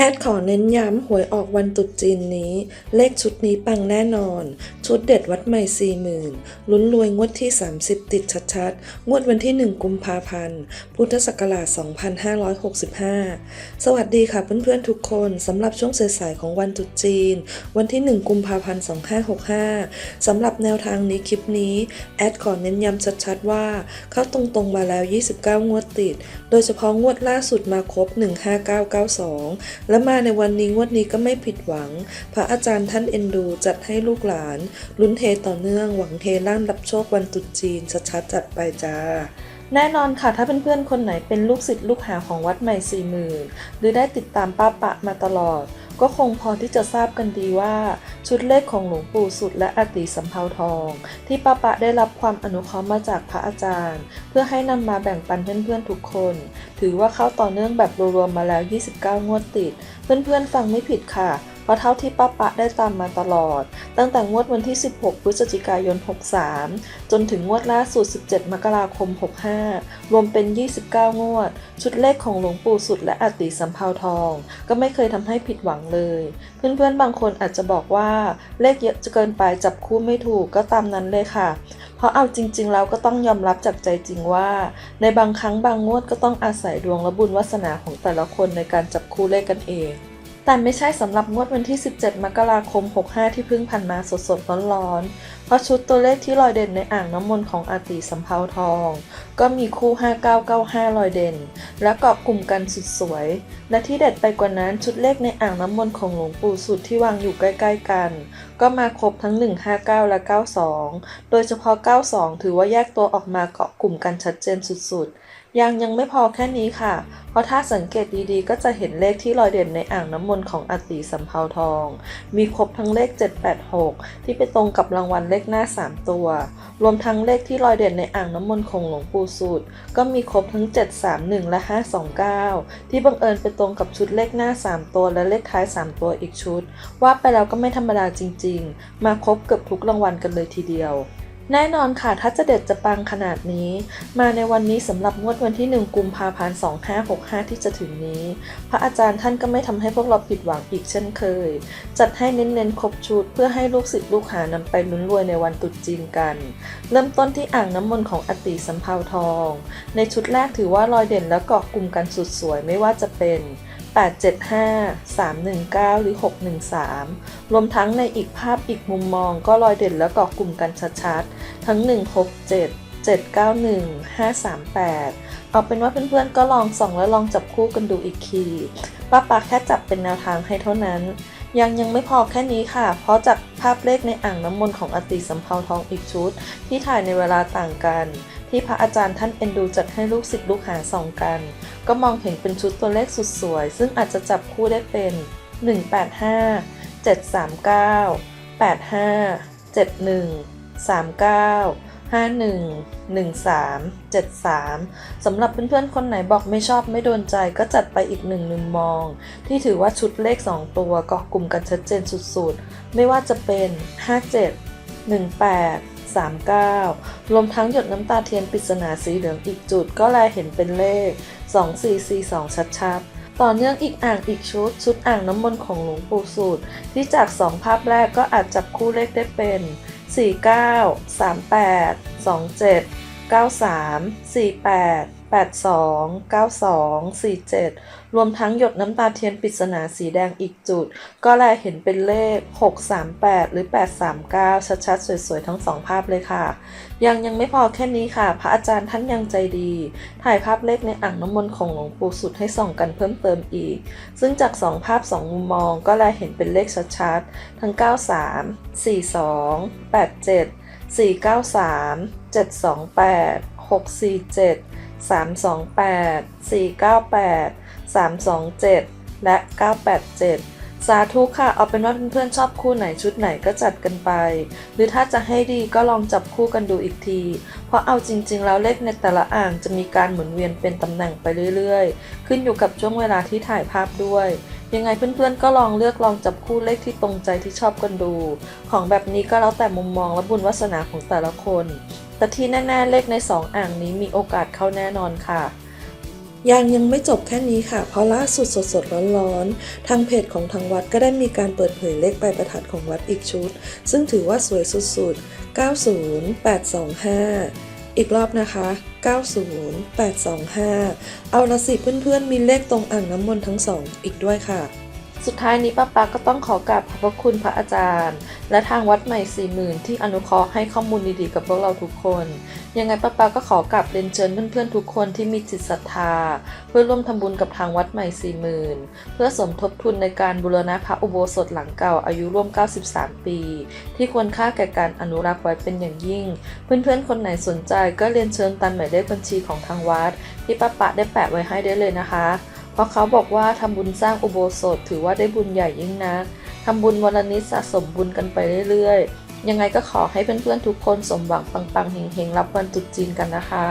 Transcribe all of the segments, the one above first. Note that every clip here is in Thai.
แอดขอเน้นย้ำหวยออกวันตรุษจีนนี้ เลขชุดนี้ปังแน่นอน ชุดเด็ดวัดใหม่สี่หมื่นลุ้นรวยงวดที่ 30 ติดชัดๆ งวดวันที่ 1 กุมภาพันธ์ พุทธศักราช 2565 สวัสดีค่ะเพื่อนๆทุกคนสำหรับช่วงสายๆของวันตรุษจีน วันที่ 1 กุมภาพันธ์ 2565 สำหรับแนวทางนี้คลิปนี้ แอดขอเน้นย้ำชัดๆว่า เข้าตรงๆมาแล้ว 29 งวดติด โดยเฉพาะงวดล่าสุดมาครบ 15992และมาในวันนี้วดนี้ก็ไม่ผิดหวัง พระอาจารย์ท่านเอ็นดูจัดให้ลูกหลาน ลุ้นเทต่อเนื่องหวังเทล่านรับโชควันตุดจีนชัดๆจัดไปจ้าแน่นอนค่ะ ถ้าเพื่อนๆคนไหนเป็นลูกศิษย์ลูกหาของวัดใหม่สี่หมื่นหรือได้ติดตามป้าปะมาตลอด ก็คงพอที่จะทราบกันดีว่า ชุดเลขของหลวงปู่สุดและอติสัมภาวทอง ที่ป้าปะได้รับความอนุเคราะห์มาจากพระอาจารย์ เพื่อให้นำมาแบ่งปันเพื่อนๆทุกคน ถือว่าเข้าต่อเนื่องแบบรวมๆมาแล้ว 29 งวดติด เพื่อนๆฟังไม่ผิดค่ะ ราะเท่าที่ป้าปะได้ตามมาตลอด ตั้งแต่งวดวันที่ 16 พฤศจิกายน 63 จนถึงงวดล่าสุด 17 มกราคม 65 รวมเป็น 29 งวด ชุดเลขของหลวงปู่สุดและอติสัมภาวทอง ก็ไม่เคยทำให้ผิดหวังเลย เพื่อนๆ บางคนอาจจะบอกว่าเลขเยอะจะเกินไปจับคู่ไม่ถูกก็ตามนั้นเลยค่ะ เพราะเอาจริงๆแล้วก็ต้องยอมรับจากใจจริงว่า ในบางครั้งบางงวดก็ต้องอาศัยดวงและบุญวาสนาของแต่ละคนในการจับคู่เลขกันเอง แต่ไม่ใช่สำหรับงวดวันที่ 17 มกราคม 65 ที่เพิ่งผ่านมาสดๆร้อนๆ เพราะชุดตัวเลขที่ลอยเด่นในอ่างน้ำมนต์ของอาติสัมภาทอง ก็มีคู่ 5995 ลอยเด่น และเกาะกลุ่มกันสุดสวย และที่เด็ดไปกว่านั้นชุดเลขในอ่างน้ำมนต์ของหลวงปู่สุดที่วางอยู่ใกล้ๆกัน ก็มาครบทั้ง 159 และ 92 โดยเฉพาะ 92 ถือว่าแยกตัวออกมาเกาะกลุ่มกันชัดเจนสุดๆ ยังยังไม่พอแค่นี้ค่ะ เพราะถ้าสังเกตดีๆ ก็จะเห็นเลขที่ลอยเด่นในอ่างน้ำมนต์ของอติสัมภาวทอง มีครบทั้งเลข 786 ที่ไปตรงกับรางวัลเลขหน้า 3 ตัว รวมทั้งเลขที่ลอยเด่นในอ่างน้ำมนต์ของหลวงปู่สูตรก็มีครบทั้ง 731 และ 529 ที่บังเอิญไปตรงกับชุดเลขหน้า 3 ตัวและเลขท้าย 3 ตัวอีกชุด ว่าไปแล้วก็ไม่ธรรมดาจริง ๆ มาครบเกือบทุกรางวัลกันเลยทีเดียว แน่นอนค่ะ ถ้าจะเด็ดจะปังขนาดนี้ มาในวันนี้สำหรับงวดวันที่ 1 กุมภาพันธ์ 2565 ที่จะถึงนี้ พระอาจารย์ท่านก็ไม่ทำให้พวกเราผิดหวังอีกเช่นเคย จัดให้เน้นๆ ครบชุด เพื่อให้ลูกศิษย์ลูกหานำไปลุ้นรวยในวันตรุษจีนกัน เริ่มต้นที่อ่างน้ำมนต์ของอติสัมภาวทอง ในชุดแรกถือว่าลอยเด่นและเกาะกลุ่มกันสุดสวยไม่ว่าจะเป็น 875 319 หรือ 613 รวมทั้งในอีกภาพอีกมุมมองก็ลอยเด่นและเกาะกลุ่มกันชัดๆ ทั้ง 167 791 538 เอาเป็นว่าเพื่อนๆก็ลองส่องและลองจับคู่กันดูอีกทีป้าปาแค่จับเป็นแนวทางให้เท่านั้น ยังยังไม่พอแค่นี้ค่ะ เพราะจากภาพเลขในอ่างน้ำมนต์ของอติสัมภาทองอีกชุด ที่ถ่ายในเวลาต่างกัน ที่พระอาจารย์ท่านเอ็นดูจัดให้ลูกศิษย์ลูกหาส่องกัน ก็มองเห็นเป็นชุดตัวเลขสุดสวย ซึ่งอาจจะจับคู่ได้เป็น 185 739 85 71 39 51 13 73 สำหรับเพื่อนๆ คนไหนบอกไม่ชอบไม่โดนใจก็จัดไปอีกหนึ่งมุมมอง ที่ถือว่าชุดเลข 2 ตัวเกาะกลุ่มกันชัดเจนสุดๆ ไม่ว่าจะเป็น 57 18 39รวมทั้งหยดน้ำตาเทียนปริศนาสีเหลืองอีกจุดก็แลเห็นเป็นเลข 2442 ชัดๆต่อเนื่องอีกอ่างอีกชุด ชุดอ่างน้ำมนต์ของหลวงปู่สูตร ที่จาก2ภาพแรกก็อาจจับคู่เลขได้เป็น 49 38 27 93 48 82 92 47 รวมทั้งหยดน้ำตาเทียนปริศนาสีแดงอีกจุด ก็แลเห็นเป็นเลข 638 หรือ 839 ชัดๆ สวยๆ ทั้งสองภาพเลยค่ะ ยังยังไม่พอแค่นี้ค่ะ พระอาจารย์ท่านยังใจดี ถ่ายภาพเลขในอ่างน้ำมนต์ของหลวงปู่สุดให้ส่องกันเพิ่มเติมอีก ซึ่งจาก2ภาพ2มุมมอง ก็แลเห็นเป็นเลขชัดๆ ทั้ง 93 42 87 493 728 647 328 498 327 และ 987สาธุค่ะ เอาเป็นว่าเพื่อนๆชอบคู่ไหนชุดไหนก็จัดกันไป หรือถ้าจะให้ดีก็ลองจับคู่กันดูอีกที เพราะเอาจริง ๆ แล้วเลขในแต่ละอ่างจะมีการหมุนเวียนเป็นตำแหน่งไปเรื่อยๆ ขึ้นอยู่กับช่วงเวลาที่ถ่ายภาพด้วย ยังไงเพื่อนๆก็ลองเลือกลองจับคู่เลขที่ตรงใจที่ชอบกันดู ของแบบนี้ก็แล้วแต่มุมมองและบุญวาสนาของแต่ละคน แต่ที่แน่ๆเลขใน 2 อ่างนี้มีโอกาสเข้าแน่นอนค่ะยังยังไม่จบแค่นี้ค่ะ เพราะล่าสุดสดๆร้อนๆ ทางเพจของทางวัดก็ได้มีการเปิดเผยเลขปลายประทัดของวัดอีกชุด ซึ่งถือว่าสวยสุดๆ 90825 อีกรอบนะคะ 90825 เอาละสิเพื่อนๆ มีเลขตรงอ่างน้ำมนต์ทั้งสองอีกด้วยค่ะ สุดท้ายนี้ป้าป๊าก็ต้องขอกราบขอบพระคุณพระอาจารย์ และทางวัดใหม่สี่หมื่นที่อนุเคราะห์ให้ข้อมูลดีๆกับพวกเราทุกคน ยังไงป้าป๊าก็ขอกราบเรียนเชิญเพื่อนๆทุกคนที่มีจิตศรัทธา เพื่อร่วมทำบุญกับทางวัดใหม่สี่หมื่นเพื่อสมทบทุนในการบูรณะพระอุโบสถหลังเก่าอายุร่วม 93 ปี ที่ควรค่าแก่การอนุรักษ์ไว้เป็นอย่างยิ่ง เพื่อนๆคนไหนสนใจก็เรียนเชิญตามหมายเลขบัญชีของทางวัด ที่ป้าปะได้แปะไว้ให้ได้เลยนะคะ ราะเขาบอกว่าทำบุญสร้างอุโบสถถือว่าได้บุญใหญ่ยิ่งนะทำบุญวันละนิดสะสมบุญกันไปเรื่อยๆ ยังไงก็ขอให้เพื่อนๆทุกคนสมหวังปังๆเฮงๆ รับวันตรุษจีนกันนะคะ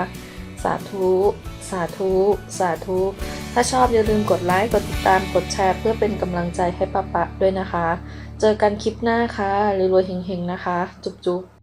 สาธุ สาธุ สาธุ ถ้าชอบอย่าลืมกดไลค์กดติดตามกดแชร์ เพื่อเป็นกำลังใจให้ป้าปะด้วยนะคะ เจอกันคลิปหน้าค่ะรวยๆเฮงๆนะคะ จุ๊บๆ